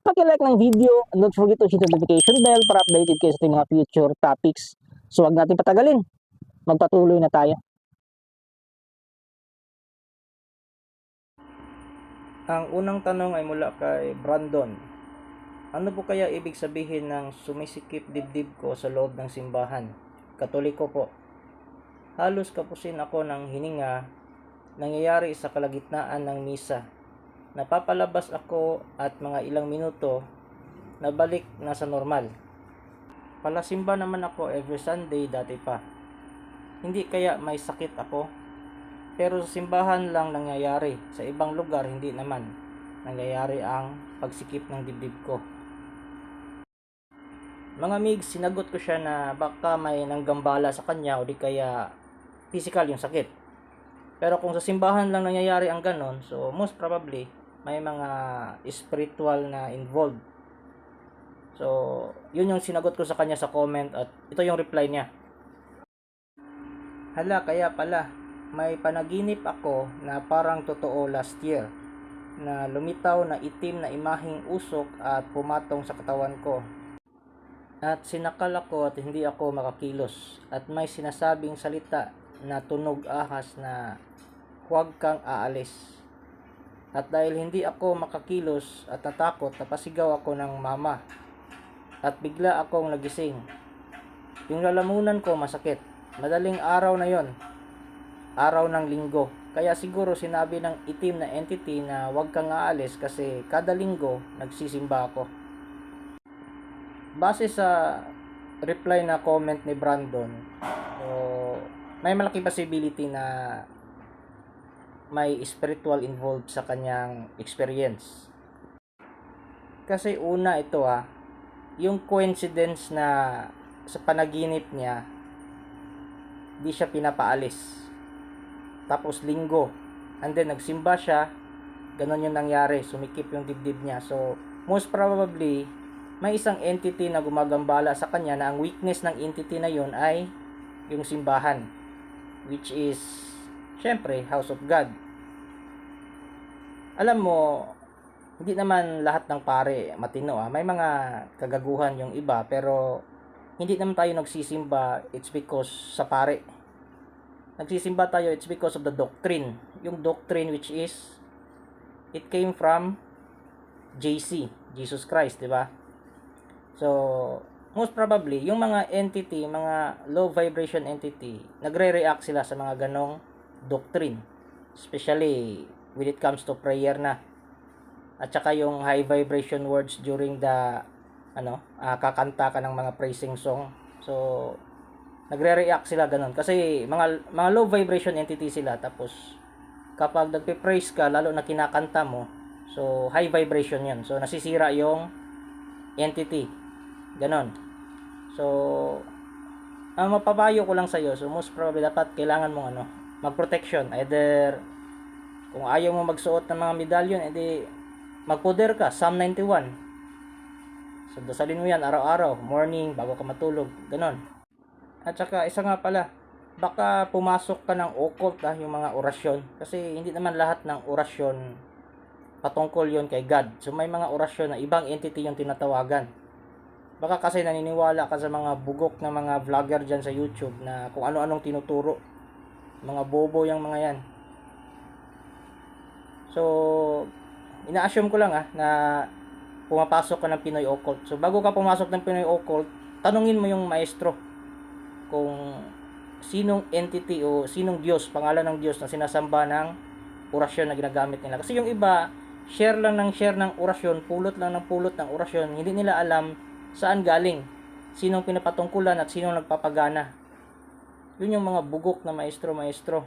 paki-like ng video and don't forget to hit the notification bell para updated kayo sa mga future topics. So wag natin patagalin. Magpatuloy na tayo. Ang unang tanong ay mula kay Brandon. Ano po kaya ibig sabihin ng sumisikip dibdib ko sa loob ng simbahan? Katoliko po. Halos kapusin ako ng hininga nangyayari sa kalagitnaan ng misa. Napapalabas ako at mga ilang minuto nabalik na sa normal. Palasimba naman ako every Sunday dati pa. Hindi kaya may sakit ako pero sa simbahan lang nangyayari. Sa ibang lugar, hindi naman. Nangyayari ang pagsikip ng dibdib ko. Mga mig, sinagot ko siya na baka may nanggambala sa kanya o di kaya physical yung sakit. Pero kung sa simbahan lang nangyayari ang ganon, so most probably, may mga spiritual na involved. So, yun yung sinagot ko sa kanya sa comment at ito yung reply niya. Hala, kaya pala, may panaginip ako na parang totoo last year na lumitaw na itim na imaheng usok at pumatong sa katawan ko. At sinakal ako at hindi ako makakilos at may sinasabing salita na tunog ahas na huwag kang aalis. At dahil hindi ako makakilos at natakot, napasigaw ako ng mama. At bigla akong nagising. Yung lalamunan ko masakit. Madaling araw na yon araw ng linggo. Kaya siguro sinabi ng itim na entity na huwag kang aalis kasi kada linggo nagsisimba ako. Base sa reply na comment ni Brandon, so, may malaki possibility na may spiritual involved sa kanyang experience. Kasi una ito ah, yung coincidence na sa panaginip niya, di siya pinapaalis tapos linggo. And then nagsimba siya, ganun yung nangyari, sumikip yung dibdib niya. So, most probably, may isang entity na gumagambala sa kanya na ang weakness ng entity na yon ay yung simbahan. Which is, syempre, house of God. Alam mo, hindi naman lahat ng pare matino ah. May mga kagaguhan yung iba, pero hindi naman tayo nagsisimba, it's because sa pare nagsisimba tayo, it's because of the doctrine. Yung doctrine which is, it came from JC, Jesus Christ, di ba? So, most probably, yung mga entity, mga low vibration entity, nagre-react sila sa mga ganong doctrine. Especially, when it comes to prayer na. At saka yung high vibration words during the, ano, uh, kakanta ka ng mga praising song. So, nagre-react sila ganun kasi mga mga low vibration entity sila tapos kapag nagpe-praise ka lalo na kinakanta mo so high vibration 'yon so nasisira yung entity ganon so ang mapapayo ko lang sa iyo so most probably dapat kailangan mo ano mag-protection either kung ayaw mo magsuot ng mga medallion edi magpoder ka Psalm 91 so dasalin mo yan araw-araw morning bago ka matulog ganon at saka isa nga pala, baka pumasok ka ng occult ah, yung mga orasyon. Kasi hindi naman lahat ng orasyon patungkol yon kay God. So may mga orasyon na ibang entity yung tinatawagan. Baka kasi naniniwala ka sa mga bugok na mga vlogger dyan sa YouTube na kung ano-anong tinuturo. Mga bobo yung mga yan. So, ina-assume ko lang ah, na pumapasok ka ng Pinoy Occult. So, bago ka pumasok ng Pinoy Occult, tanungin mo yung maestro kung sinong entity o sinong Diyos, pangalan ng Diyos na sinasamba ng orasyon na ginagamit nila. Kasi yung iba, share lang ng share ng orasyon, pulot lang ng pulot ng orasyon, hindi nila alam saan galing, sinong pinapatungkulan at sinong nagpapagana. Yun yung mga bugok na maestro-maestro.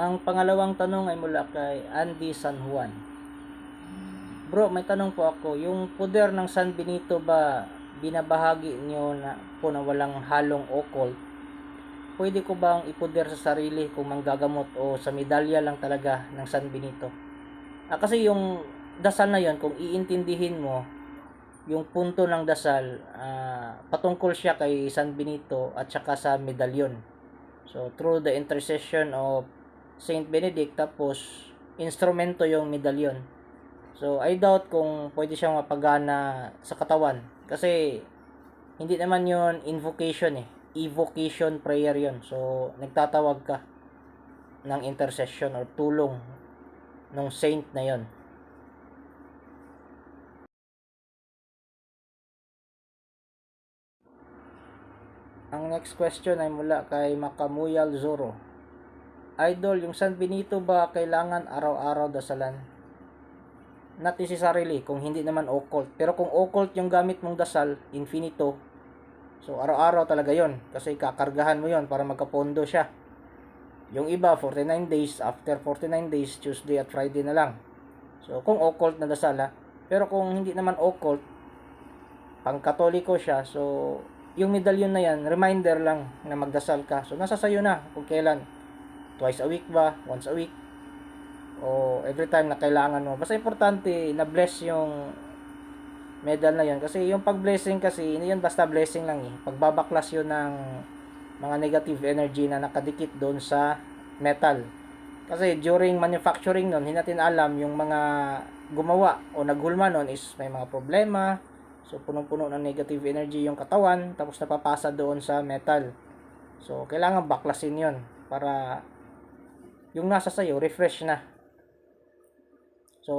Ang pangalawang tanong ay mula kay Andy San Juan. Bro, may tanong po ako. Yung puder ng San Benito ba binabahagi niyo na po na walang halong occult? Pwede ko bang ipuder sa sarili kung manggagamot o sa medalya lang talaga ng San Benito? Ah, kasi yung dasal na yon kung iintindihin mo, yung punto ng dasal, ah, patungkol siya kay San Benito at saka sa medalyon. So, through the intercession of Saint Benedict, tapos instrumento yung medalyon. So, I doubt kung pwede siyang mapagana sa katawan. Kasi, hindi naman yon invocation eh. Evocation prayer yon So, nagtatawag ka ng intercession or tulong ng saint na yon Ang next question ay mula kay Makamuyal Zoro. Idol, yung San Benito ba kailangan araw-araw dasalan? Not necessarily kung hindi naman occult. Pero kung occult yung gamit mong dasal, infinito, so araw-araw talaga yon Kasi kakargahan mo yon para magkapondo siya. Yung iba, 49 days. After 49 days, Tuesday at Friday na lang. So, kung occult na dasal ha. Pero kung hindi naman occult, pang katoliko siya, so yung medalyon na yan, reminder lang na magdasal ka. So, nasa sayo na kung kailan. Twice a week ba? Once a week? O every time na kailangan mo. Basta importante na bless yung medal na yun. Kasi yung pag-blessing kasi, hindi yun basta blessing lang eh. Pagbabaklas yun ng mga negative energy na nakadikit doon sa metal. Kasi during manufacturing nun, hindi natin alam yung mga gumawa o naghulma nun is may mga problema, So, punong-puno ng negative energy yung katawan, tapos napapasa doon sa metal. So, kailangan baklasin yon para yung nasa sayo, refresh na. So,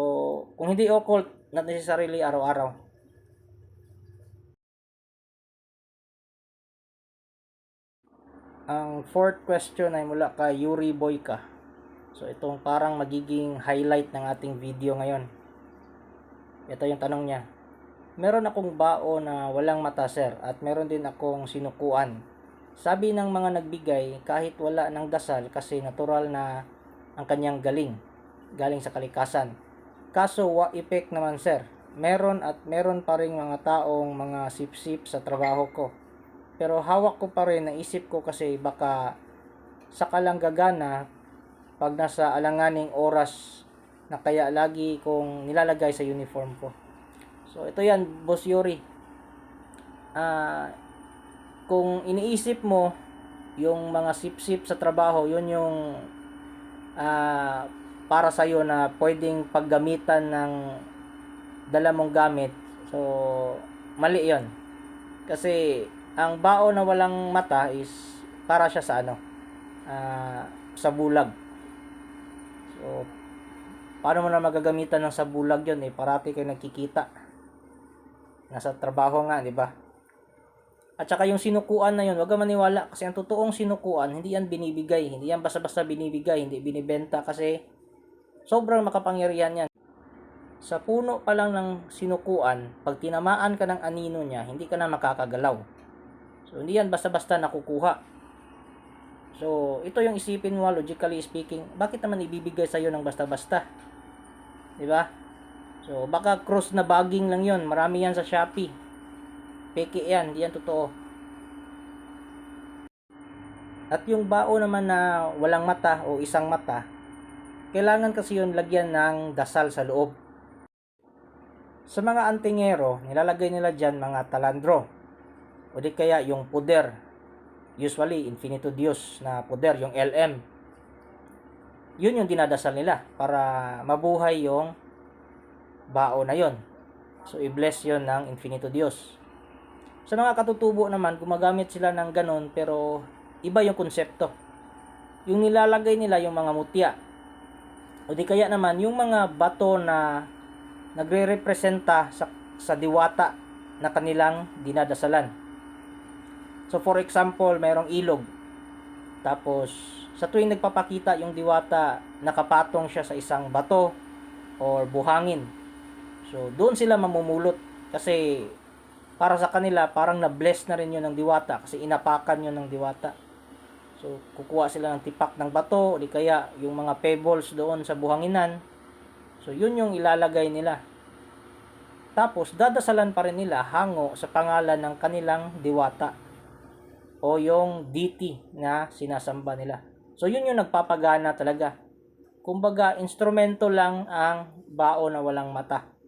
kung hindi occult, not necessarily araw-araw. Ang fourth question ay mula kay Yuri Boyka. So, itong parang magiging highlight ng ating video ngayon. Ito yung tanong niya meron akong bao na walang mata sir at meron din akong sinukuan. Sabi ng mga nagbigay kahit wala ng dasal kasi natural na ang kanyang galing, galing sa kalikasan. Kaso wa effect naman sir. Meron at meron pa rin mga taong mga sip-sip sa trabaho ko. Pero hawak ko pa rin, naisip ko kasi baka sa kalang gagana pag nasa alanganing oras na kaya lagi kong nilalagay sa uniform ko. So, ito yan, Boss Yuri. Ah, kung iniisip mo, yung mga sip-sip sa trabaho, yun yung ah, para sa'yo na pwedeng paggamitan ng dala mong gamit. So, mali yon Kasi, ang bao na walang mata is para siya sa ano, ah, sa bulag. So, paano mo na magagamitan ng sa bulag yun eh, parati kayo nagkikita nasa trabaho nga, di ba? At saka yung sinukuan na yun, wag kang maniwala kasi ang totoong sinukuan, hindi yan binibigay, hindi yan basta-basta binibigay, hindi binibenta kasi sobrang makapangyarihan yan. Sa puno pa lang ng sinukuan, pag tinamaan ka ng anino niya, hindi ka na makakagalaw. So, hindi yan basta-basta nakukuha. So, ito yung isipin mo, logically speaking, bakit naman ibibigay sa'yo ng basta-basta? Di ba? So, baka cross na bagging lang yon Marami yan sa Shopee. Peke yan, di yan totoo. At yung bao naman na walang mata o isang mata, kailangan kasi yun lagyan ng dasal sa loob. Sa mga antingero, nilalagay nila dyan mga talandro. O di kaya yung puder. Usually, infinito Dios na puder, yung LM. Yun yung dinadasal nila para mabuhay yung bao na yon. So, i-bless yon ng infinito Diyos. Sa mga katutubo naman, gumagamit sila ng ganon, pero iba yung konsepto. Yung nilalagay nila yung mga mutya. O di kaya naman, yung mga bato na nagre-representa sa, sa diwata na kanilang dinadasalan. So, for example, mayroong ilog. Tapos, sa tuwing nagpapakita yung diwata, nakapatong siya sa isang bato or buhangin. So, doon sila mamumulot kasi para sa kanila parang na-bless na rin 'yon ng diwata kasi inapakan 'yon ng diwata. So, kukuha sila ng tipak ng bato, di kaya yung mga pebbles doon sa buhanginan. So, yun yung ilalagay nila. Tapos, dadasalan pa rin nila hango sa pangalan ng kanilang diwata o yung deity na sinasamba nila. So, yun yung nagpapagana talaga. Kumbaga, instrumento lang ang bao na walang mata.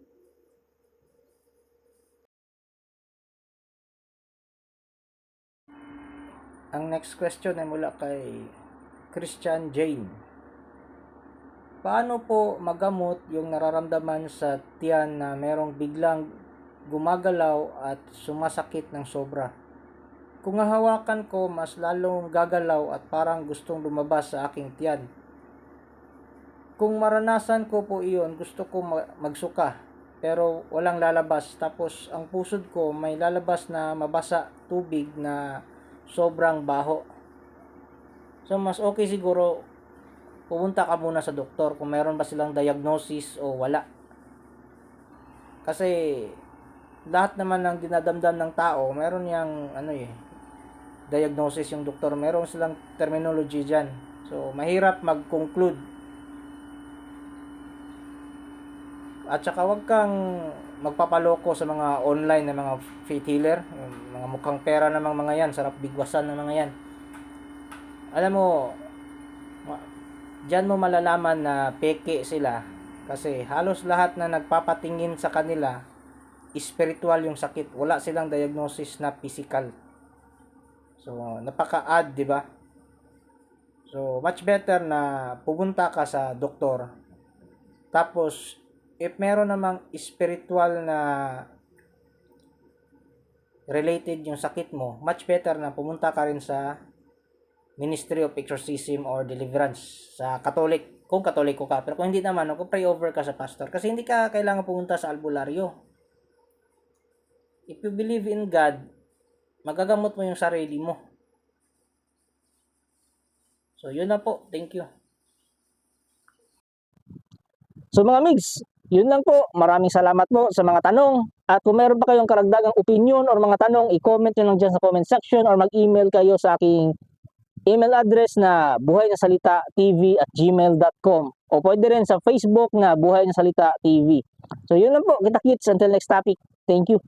Ang next question ay mula kay Christian Jane. Paano po magamot yung nararamdaman sa tiyan na merong biglang gumagalaw at sumasakit ng sobra? Kung hahawakan ko, mas lalong gagalaw at parang gustong lumabas sa aking tiyan. Kung maranasan ko po iyon, gusto ko ma- magsuka pero walang lalabas. Tapos ang pusod ko may lalabas na mabasa tubig na sobrang baho. So mas okay siguro pumunta ka muna sa doktor kung meron ba silang diagnosis o wala. Kasi lahat naman ng dinadamdam ng tao, meron yang ano eh, diagnosis yung doktor. Meron silang terminology dyan. So, mahirap mag-conclude. At saka wag kang magpapaloko sa mga online na mga faith healer. Mga mukhang pera namang mga yan. Sarap bigwasan ng mga yan. Alam mo, dyan mo malalaman na peke sila. Kasi halos lahat na nagpapatingin sa kanila, spiritual yung sakit. Wala silang diagnosis na physical. So, napaka-odd, di ba? So, much better na pupunta ka sa doktor. Tapos, if meron namang spiritual na related yung sakit mo, much better na pumunta ka rin sa Ministry of Exorcism or Deliverance sa Catholic. Kung Katoliko ka. Pero kung hindi naman, kung pray over ka sa pastor. Kasi hindi ka kailangan pumunta sa albularyo. If you believe in God, magagamot mo yung sarili mo. So, yun na po. Thank you. So mga migs, yun lang po. Maraming salamat po sa mga tanong. At kung meron pa kayong karagdagang opinion or mga tanong, i-comment nyo lang dyan sa comment section or mag-email kayo sa aking email address na buhay na salita tv at gmail.com o pwede rin sa Facebook na buhay na salita tv. So yun lang po. Kita kits until next topic. Thank you.